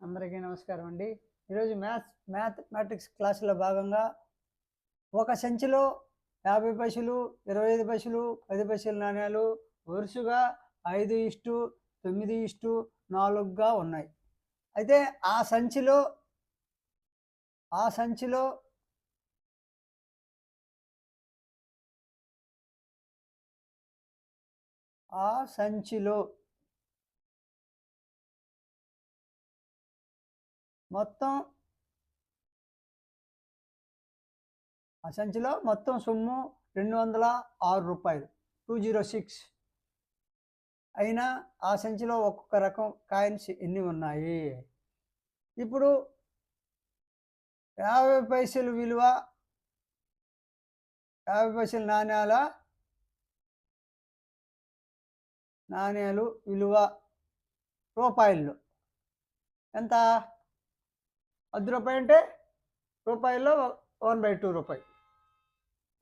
అందరికీ నమస్కారం అండి. ఈరోజు మ్యాథ్స్ మ్యాథమెటిక్స్ క్లాసులో భాగంగా ఒక సంచిలో యాభై పైసలు ఇరవై ఐదు పైసలు పది పైసల నాణ్యాలు వరుసగా ఐదు ఇష్టు తొమ్మిది ఇష్టు నాలుగుగా ఉన్నాయి. అయితే ఆ సంచిలో ఆ సంచిలో ఆ సంచిలో మొత్తం ఆ సంచిలో మొత్తం సొమ్ము రెండు వందల ఆరు రూపాయలు. టూ జీరో సిక్స్ అయినా ఆ సంచిలో ఒక్కొక్క రకం కాయిన్స్ ఎన్ని ఉన్నాయి? ఇప్పుడు యాభై పైసలు విలువ యాభై పైసల నాణ్యాల నాణ్యాలు విలువ రూపాయల్లో ఎంత? పది రూపాయి అంటే రూపాయల్లో వన్ బై టూ రూపాయి.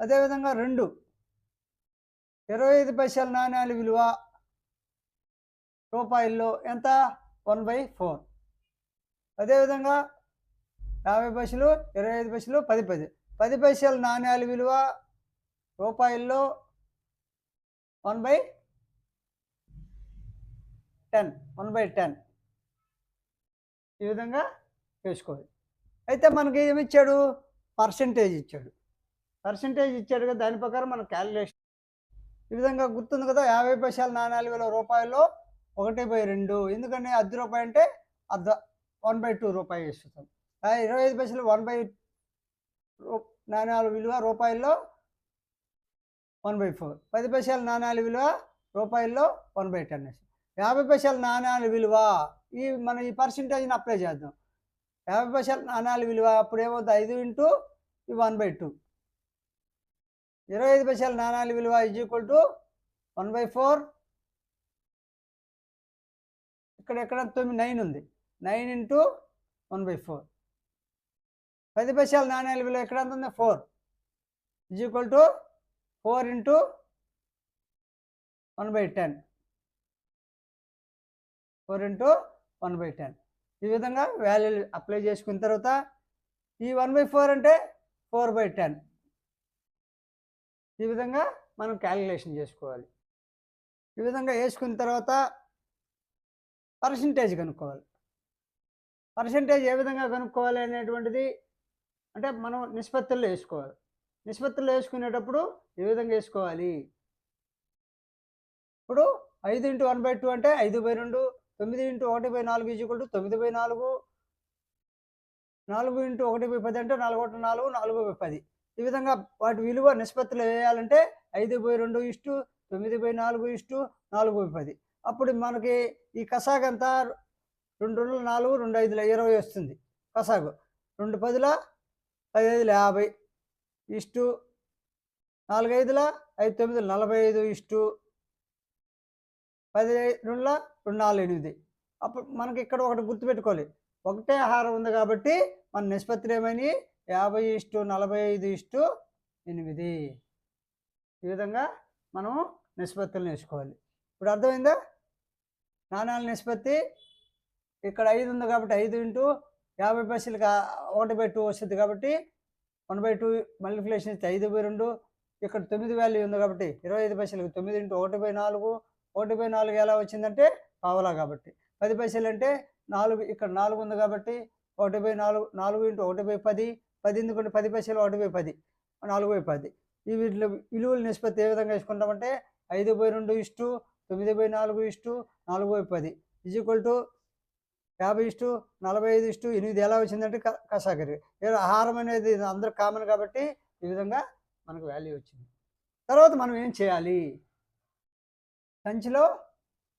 అదేవిధంగా రెండు. ఇరవై ఐదు పైసల నాణ్యాల విలువ రూపాయల్లో ఎంత? One by four. అదేవిధంగా యాభై పైసలు ఇరవై ఐదు పైసలు పది పది పది పైసల నాణ్యాల విలువ రూపాయల్లో one by ten. One by ten. ఈ విధంగా వేసుకోవాలి. అయితే మనకి ఏమి ఇచ్చాడు పర్సంటేజ్ ఇచ్చాడు. పర్సంటేజ్ ఇచ్చాడు కదా దాని ప్రకారం మనం క్యాలిక్యులేషన్ ఈ విధంగా గుర్తుంది కదా యాభై పైసలు నాణ్యాల వేల రూపాయల్లో ఒకటి బై రెండు. ఎందుకంటే అర్ధ రూపాయి అంటే అర్ధ వన్ బై టూ రూపాయి వేస్తాం ఇరవై ఐదు పైసలు వన్ బై నాణ్యాల విలువ రూపాయల్లో వన్ బై ఫోర్ పది పైసల నాణ్యాల విలువ రూపాయల్లో వన్ బై టెన్ యాభై పైసల నాణ్యాల విలువ ఈ మనం ఈ పర్సంటేజ్ని అప్లై చేద్దాం. యాభై పైసలు నాణ్యాల విలువ అప్పుడు ఏమవుతుంది? ఐదు ఇంటూ వన్ బై టూ. ఇరవై ఐదు పైసల నాణాల విలువ is equal to one by four ఇక్కడ ఎక్కడ? తొమ్మిది నైన్ ఉంది. Nine into one by four పది పైసల నాణ్యాల విలువ ఎక్కడ ఎంత ఉంది four is equal to four into one by ten four into one by ten ఈ విధంగా వాల్యూ అప్లై చేసుకున్న తర్వాత ఈ వన్ బై ఫోర్ అంటే ఫోర్ బై టెన్ ఈ విధంగా మనం క్యాలిక్యులేషన్ చేసుకోవాలి. ఈ విధంగా వేసుకున్న తర్వాత పర్సంటేజ్ కనుక్కోవాలి. పర్సంటేజ్ ఏ విధంగా కనుక్కోవాలి అనేటువంటిది అంటే మనం నిష్పత్తుల్లో వేసుకోవాలి. నిష్పత్తుల్లో వేసుకునేటప్పుడు ఏ విధంగా వేసుకోవాలి? ఇప్పుడు ఐదు ఇంటూ వన్ బై టూ అంటే ఐదు బై రెండు. తొమ్మిది ఇంటూ ఒకటి బై నాలుగు ఈజ్వల్ టు తొమ్మిది బై నాలుగు నాలుగు ఇంటూ ఒకటి బై పది అంటే నాలుగు ఒకటి నాలుగు నాలుగు బై పది. ఈ విధంగా వాటి విలువ నిష్పత్తులు వేయాలంటే ఐదు బై రెండు ఇష్టు తొమ్మిది బై నాలుగు ఇష్టు నాలుగు బై పది. అప్పుడు మనకి ఈ కసాగంతా రెండు రెండు నాలుగు రెండు ఐదుల ఇరవై వస్తుంది. కసాగు రెండు పదుల పదిహేదుల ఐదుల యాభై ఇష్టు నాలుగు ఐదుల ఐదు తొమ్మిది నలభై ఐదు ఇష్టు పది రెండుల రెండు నాలుగు ఎనిమిది అప్పుడు మనకి ఇక్కడ ఒకటి గుర్తుపెట్టుకోవాలి. ఒకటే ఆహారం ఉంది కాబట్టి మన నిష్పత్తులు ఏమైనాయి? యాభై ఇష్టు నలభై ఐదు ఇష్టు ఎనిమిది. ఈ విధంగా మనం నిష్పత్తులు వేసుకోవాలి ఇప్పుడు అర్థమైందా? నాణ్యాల నిష్పత్తి ఇక్కడ ఐదు ఉంది కాబట్టి ఐదు ఇంటూ యాభై పైసలకి ఒకటి బై టూ వస్తుంది కాబట్టి వన్ బై టూ మల్టిప్లికేషన్ ఇస్తే ఐదు బై రెండు. ఇక్కడ తొమ్మిది వాల్యూ ఉంది కాబట్టి ఇరవై ఐదు పైసలకి తొమ్మిది ఇంటూ ఒకటి బై నాలుగు. ఒకటి బై నాలుగు ఎలా వచ్చిందంటే పావలా కాబట్టి. పది పైసలు అంటే నాలుగు ఇక్కడ నాలుగు ఉంది కాబట్టి ఒకటి బై నాలుగు నాలుగు ఇంటూ ఒకటి బై పది పది ఎందుకంటే పది పైసలు ఒకటి బై పది నాలుగు బై పది. ఈ వీటిలో విలువల నిష్పత్తి ఏ విధంగా వేసుకుంటామంటే ఐదు బై రెండు ఇష్టు తొమ్మిది బై నాలుగు ఇష్టు నాలుగు బై పది. ఈజ్ ఈక్వల్ టు యాభై ఇష్టు నలభై ఐదు ఇష్టు ఎనిమిది ఎలా వచ్చిందంటే క- కసాకరి. ఆహారం అనేది అందరూ కామన్ కాబట్టి ఈ విధంగా మనకు వాల్యూ వచ్చింది. తర్వాత మనం ఏం చేయాలి? సంచిలో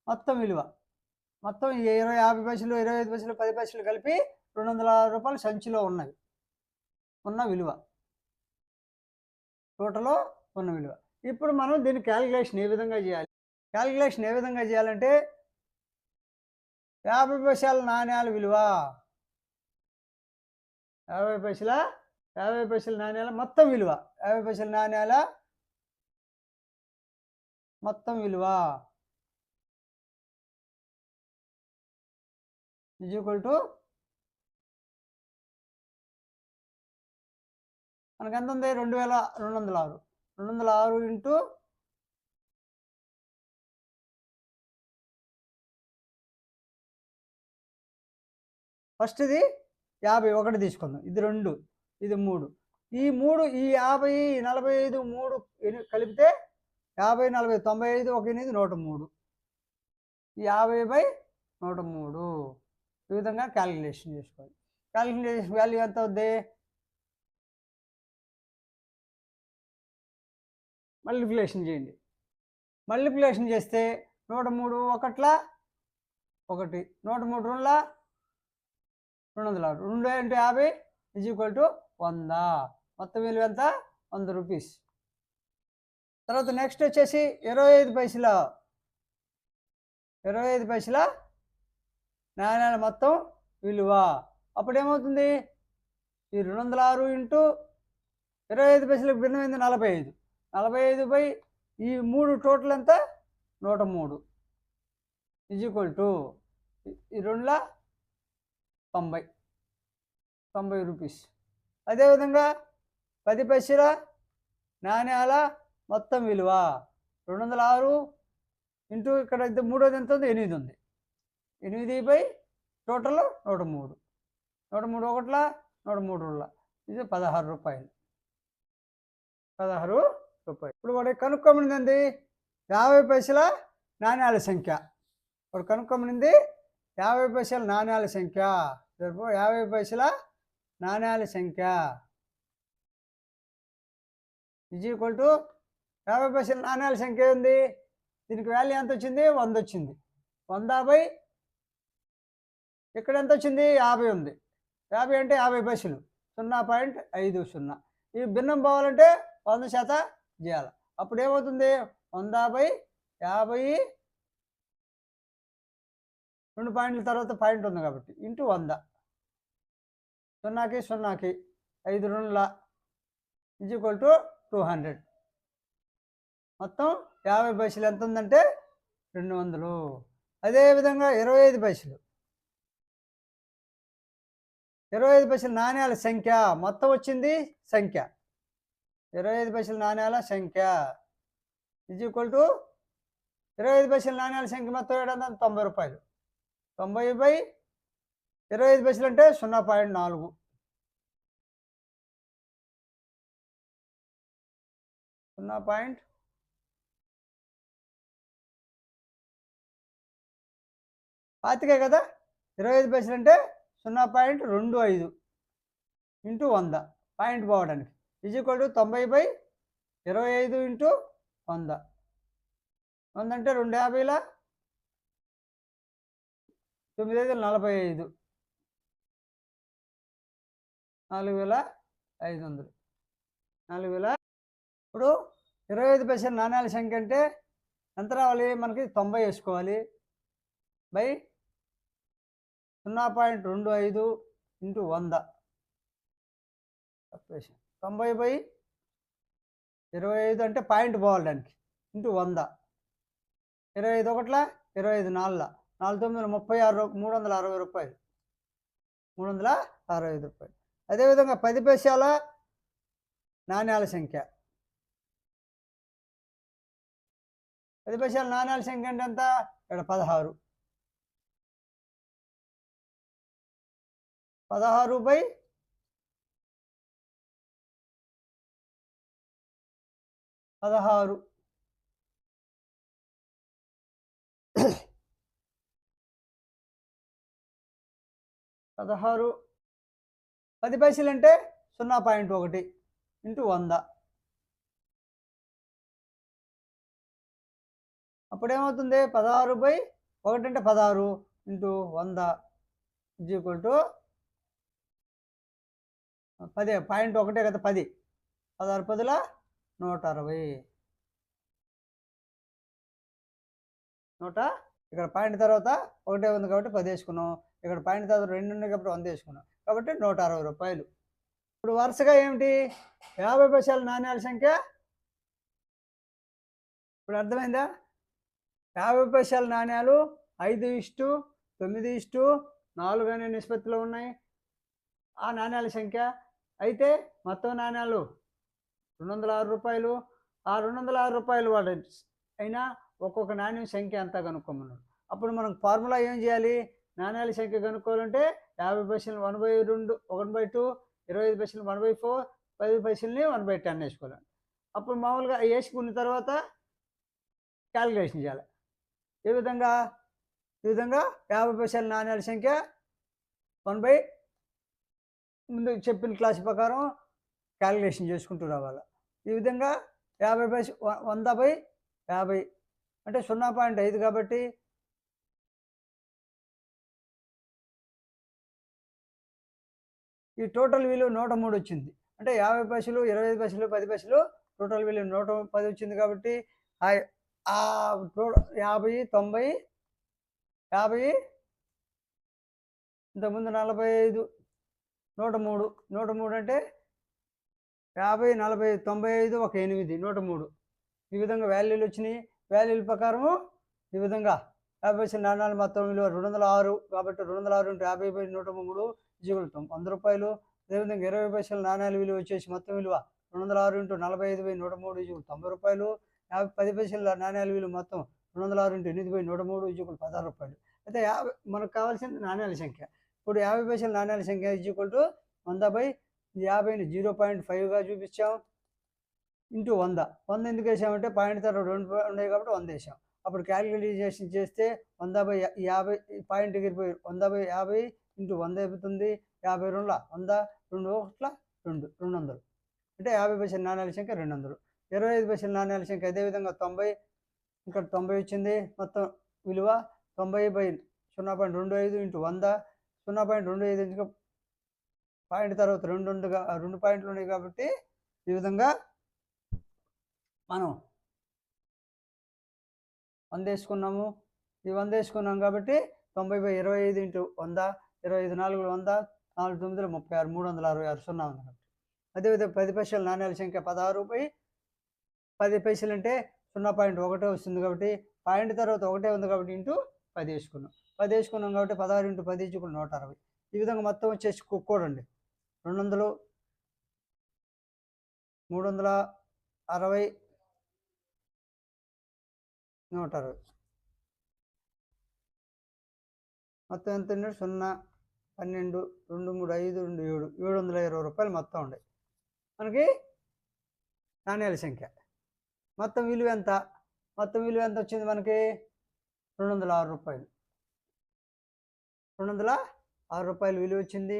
మొత్తం విలువ. మొత్తం ఇరవై యాభై పైసలు ఇరవై ఐదు పైసలు పది పైసలు కలిపి రెండు వందల ఆరు రూపాయలు సంచిలో ఉన్నవి. ఉన్న విలువ. టోటలో ఉన్న విలువ. ఇప్పుడు మనం దీని క్యాలిక్యులేషన్ ఏ విధంగా చేయాలి? క్యాలిక్యులేషన్ ఏ విధంగా చేయాలంటే యాభై పైసల నాణ్యాల విలువ. యాభై పైసల యాభై పైసల నాణ్యాల మొత్తం విలువ. యాభై పైసల నాణ్యాల మొత్తం విలువ ఈజ్ ఈక్వల్ టు మనకు ఎంత ఉంది? రెండు వేల రెండు వందల ఆరు. రెండు వందల ఆరు ఇంటూ ఫస్ట్ ఇది యాభై ఒకటి తీసుకుందాం. ఇది రెండు ఇది మూడు. ఈ మూడు ఈ యాభై నలభై ఐదు మూడు కలిపితే యాభై నలభై తొంభై ఐదు ఒక ఎనిమిది నూట మూడు. యాభై బై నూట మూడు. ఈ విధంగా క్యాలిక్యులేషన్ చేసుకోవాలి. క్యాలిక్యులేషన్ వాల్యూ ఎంత అవుద్ది? మల్టిప్లికేషన్ చేయండి. మల్టిప్లికేషన్ చేస్తే నూట మూడు ఒకట్లా ఒకటి. నూట మూడు రెండుల రెండు వందల ఆరు రెండు ఇంటూ యాభై ఈజ్ ఈక్వల్ టు వంద. మొత్తం విలువ ఎంత? వంద రూపీస్ తర్వాత నెక్స్ట్ వచ్చేసి ఇరవై ఐదు పైసల ఇరవై ఐదు పైసల నాణ్యాల మొత్తం విలువ. అప్పుడు ఏమవుతుంది ఈ రెండు వందల ఆరు ఇంటూ ఇరవై ఐదు పైసలకు భిన్నమైంది నలభై ఐదు. నలభై ఐదు బై ఈ మూడు టోటల్ ఎంత? నూట మూడు. ఇజ్ ఈక్వల్ టు రెండుల తొంభై. తొంభై రూపీస్. అదేవిధంగా పది పైసల నాణ్యాల మొత్తం విలువ రెండు వందల ఆరు ఇంటూ ఇక్కడ ఇది మూడోది ఎంత ఉంది ఎనిమిది ఉంది. ఎనిమిది బై టోటల్ నూట మూడు నూట మూడు ఒకట్ల నూట మూడు రోజుల ఇది పదహారు రూపాయలు. పదహారు రూపాయలు. ఇప్పుడు వాడు కనుక్కోమనింది యాభై పైసల నాణ్యాల సంఖ్య. వాడు కనుక్కోమనింది యాభై పైసల నాణ్యాల సంఖ్య. యాభై పైసల నాణ్యాల సంఖ్య. ఈజ్ ఈక్వల్ టు యాభై పైసలు నాణ్యాల సంఖ్య ఉంది. దీనికి వాల్యూ ఎంత వచ్చింది వంద వచ్చింది వంద బై ఇక్కడ ఎంత వచ్చింది యాభై ఉంది. యాభై అంటే యాభై పైసలు. సున్నా పాయింట్ ఐదు సున్నా. ఈ భిన్నం పోవాలంటే వంద శాతం చేయాలి. అప్పుడు ఏమవుతుంది? వంద బై యాభై రెండు పాయింట్ల తర్వాత పాయింట్ ఉంది కాబట్టి ఇంటూ వంద. సున్నాకి సున్నాకి ఐదు రెండుల is equal to two hundred. మొత్తం యాభై పైసలు ఎంత ఉందంటే రెండు వందలు. అదేవిధంగా ఇరవై ఐదు పైసలు. ఇరవై ఐదు పైసల నాణ్యాల సంఖ్య. మొత్తం వచ్చింది సంఖ్య. ఇరవై ఐదు పైసల నాణ్యాల సంఖ్య. ఇజ్ ఈక్వల్ టు ఇరవై ఐదు పైసల నాణ్యాల సంఖ్య మొత్తం ఏడు వందల తొంభై రూపాయలు. తొంభై బై ఇరవై ఐదు పైసలు అంటే సున్నా పాయింట్ నాలుగు. సున్నా పాయింట్ పాతికే కదా? ఇరవై ఐదు పైసలు అంటే సున్నా పాయింట్ రెండు ఐదు ఇంటూ వంద పాయింట్ పోవడానికి. ఈజ్ టు తొంభై బై ఇరవై ఐదు ఇంటూ వంద. వంద అంటే రెండు యాభైల? తొమ్మిది ఐదు నలభై ఐదు. నాలుగు వేల ఐదు వందలు. నాలుగు వేల ఇప్పుడు ఇరవై ఐదు పైసలు నాణ్యాల సంఖ్య అంటే ఎంత రావాలి? మనకి తొంభై వేసుకోవాలి. బై సున్నా పాయింట్ రెండు ఐదు ఇంటూ వంద. తొంభై బై ఇరవై ఐదు అంటే పాయింట్ పోవాలి దానికి ఇంటూ వంద. ఇరవై ఐదు ఒకట్లా ఇరవై ఐదు నాలుగుల. నాలుగు తొమ్మిది ముప్పై ఆరు మూడు వందల అరవై రూపాయలు. మూడు వందల అరవై ఐదు రూపాయలు. అదేవిధంగా పది పైసల నాణ్యాల సంఖ్య. పది పైసల నాణ్యాల సంఖ్య అంటే ఎంత? ఇక్కడ పదహారు. పదహారు బై పదహారు. పదహారు. పది పైసలు అంటే సున్నా పాయింట్ ఒకటి ఇంటూ వంద. అప్పుడేమవుతుంది? పదహారు బై ఒకటి అంటే పదహారు ఇంటూ వంద ఇజ్ ఈక్వల్ టు పదే పాయింట్ ఒకటే కదా పది. పదహారు పదుల నూట అరవై. నూట ఇక్కడ పాయింట్ తర్వాత ఒకటే ఉంది కాబట్టి పది వేసుకున్నాం. ఇక్కడ పాయింట్ తర్వాత రెండు ఉన్నాయి కాబట్టి వంద వేసుకున్నాం. కాబట్టి నూట అరవై రూపాయలు. ఇప్పుడు వరుసగా ఏమిటి? యాభై పైసల నాణ్యాల సంఖ్య? ఇప్పుడు అర్థమైందా? యాభై పైసల నాణ్యాలు ఐదు ఇష్టు తొమ్మిది ఇష్టు నాలుగు అనే నిష్పత్తిలో ఉన్నాయి. ఆ నాణ్యాల సంఖ్య? అయితే మొత్తం నాణ్యాలు రెండు వందల ఆరు రూపాయలు. ఆ రెండు వందల ఆరు రూపాయలు వాడు అయినా ఒక్కొక్క నాణ్యం సంఖ్య ఎంత కనుక్కోమన్నాడు. అప్పుడు మనం ఫార్ములా ఏం చేయాలి? నాణ్యాల సంఖ్య కనుక్కోవాలంటే యాభై పైసలు వన్ బై రెండు వన్ బై టూ ఇరవై ఐదు పైసలు వన్ బై ఫోర్ పది పైసల్ని వన్ బై టెన్ వేసుకోవాలి. అప్పుడు మామూలుగా వేసుకున్న తర్వాత క్యాలిక్యులేషన్ చేయాలి. ఏ విధంగా? ఈ విధంగా యాభై పైసల నాణ్యాల సంఖ్య వన్ బై ముందు చెప్పిన క్లాస్ ప్రకారం క్యాలిక్యులేషన్ చేసుకుంటూ రావాలి. ఈ విధంగా యాభై బై వంద బై యాభై అంటే సున్నా పాయింట్ ఐదు కాబట్టి ఈ టోటల్ విలువ నూట మూడు వచ్చింది. అంటే యాభై పైసలు ఇరవై ఐదు పైసలు పది పైసలు టోటల్ విలువ నూట పది వచ్చింది కాబట్టి ఆ టో- యాభై తొంభై యాభై ఇంతకుముందు నలభై ఐదు నూట మూడు నూట మూడు అంటే యాభై నలభై తొంభై ఐదు ఒక ఎనిమిది నూట మూడు ఈ విధంగా వాల్యూలు వచ్చినాయి. వాల్యూల ప్రకారము ఈ విధంగా యాభై పైసలు నాణ్యాలు మొత్తం విలువ రెండు వందల ఆరు కాబట్టి రెండు వందల ఆరు ఇంటూ యాభై బై నూట మూడు జీవులతో వంద రూపాయలు. అదేవిధంగా ఇరవై పైసల నాణ్యాల విలువ వచ్చేసి మొత్తం విలువ రెండు వందల ఆరు ఇంటూ నలభై ఐదు బై నూట మూడు జీవులు తొంభై రూపాయలు. యాభై పది పైసల నాణ్యాల విలువ మొత్తం రెండు వందల ఆరు ఇంటూ ఎనిమిది బై నూట మూడు జీవులు పదహారు రూపాయలు. అయితే యాభై మనకు కావాల్సిన నాణ్యాల సంఖ్య ఇప్పుడు యాభై పైసల నాణ్యాల సంఖ్య ఈక్వల్ టు వంద బై యాభైని జీరో పాయింట్ ఫైవ్గా చూపించాం. ఇంటూ వంద. వంద ఎందుకు వేసామంటే పాయింట్ తర్వాత రెండు ఉన్నాయి కాబట్టి వంద వేసాం. అప్పుడు క్యాలిక్యులేషన్ చేస్తే వంద బై యాభై పాయింట్ ఎగిరిపోయి వంద బై యాభై ఇంటూ వంద అయిపోతుంది. యాభై రెండుల. వంద రెండు ఒకట్ల రెండు రెండు వందలు అంటే యాభై పైసల నాణ్యాల సంఖ్య రెండు వందలు ఇరవై ఐదు పైసల నాణ్యాల సంఖ్య అదేవిధంగా తొంభై ఇక్కడ తొంభై వచ్చింది. మొత్తం విలువ తొంభై బై సున్నా పాయింట్ రెండు ఐదు ఇంటూ వంద సున్నా పాయింట్ రెండు ఐదు ఇంచుగా పాయింట్ తర్వాత రెండు రెండుగా రెండు పాయింట్లు ఉన్నాయి కాబట్టి ఈ విధంగా మనం వంద వేసుకున్నాము ఈ వంద వేసుకున్నాం కాబట్టి తొంభై బై ఇరవై ఐదు ఇంటూ వంద ఇరవై ఐదు నాలుగు వంద నాలుగు తొమ్మిదిలో ముప్పై ఆరు మూడు వందల అరవై ఆరు సున్నా ఉంది కాబట్టి. అదేవిధంగా పది పైసలు నాణ్యాల సంఖ్య పదహారు బై పది పైసలు అంటే సున్నా పాయింట్ ఒకటే వస్తుంది కాబట్టి పాయింట్ తర్వాత ఒకటే ఉంది కాబట్టి ఇంటూ పది వేసుకున్నాం. పది వేసుకున్నాం కాబట్టి పదహారు ఇంటూ పది ఇచ్చుకుని నూట అరవై. ఈ విధంగా మొత్తం వచ్చేసి కూడండి. రెండు వందలు మూడు వందల అరవై నూట అరవై. మొత్తం ఎంత ఉంది సున్నా పన్నెండు రెండు మూడు ఐదు రెండు ఏడు. ఏడు వందల ఇరవై రూపాయలు మొత్తం ఉండే మనకి నాణ్యాల సంఖ్య. మొత్తం విలువ ఎంత? మొత్తం విలువ ఎంత వచ్చింది మనకి? రెండు వందల ఆరు రూపాయలు. రెండు వందల ఆరు రూపాయలు విలువ వచ్చింది.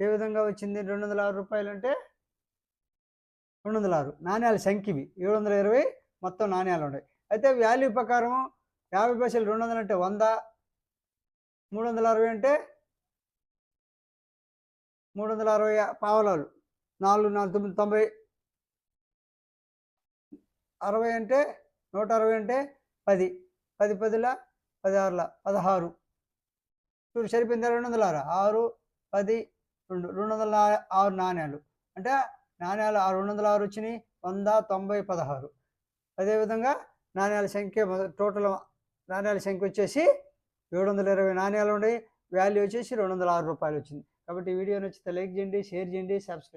ఏ విధంగా వచ్చింది? రెండు వందల ఆరు రూపాయలు అంటే రెండు వందల ఆరు నాణ్యాల సంఖ్యవి. ఏడు వందల ఇరవై మొత్తం నాణ్యాలు ఉన్నాయి. అయితే వాల్యూ ప్రకారం యాభై పైసలు రెండు వందలు అంటే వంద మూడు వందల అరవై అంటే మూడు వందల అరవై పావలాలు. నాలుగు నాలుగు తొమ్మిది తొంభై అరవై అంటే నూట అరవై అంటే పది. పది పదిల పదహారుల? పదహారు. చూడు సరిపోయిందా? రెండు వందల ఆరు ఆరు పది రెండు రెండు వందల ఆరు నాణ్యాలు అంటే నాణ్యాలు ఆ రెండు వందల ఆరు వచ్చినాయి వంద తొంభై పదహారు. అదేవిధంగా నాణ్యాల సంఖ్య టోటల్ నాణ్యాల సంఖ్య వచ్చేసి ఏడు వందల ఇరవై నాణ్యాలు ఉన్నాయి. వాల్యూ వచ్చేసి రెండు వందల ఆరు రూపాయలు వచ్చింది. కాబట్టి వీడియో నచ్చితే లైక్ చేయండి షేర్ చేయండి సబ్స్క్రైబ్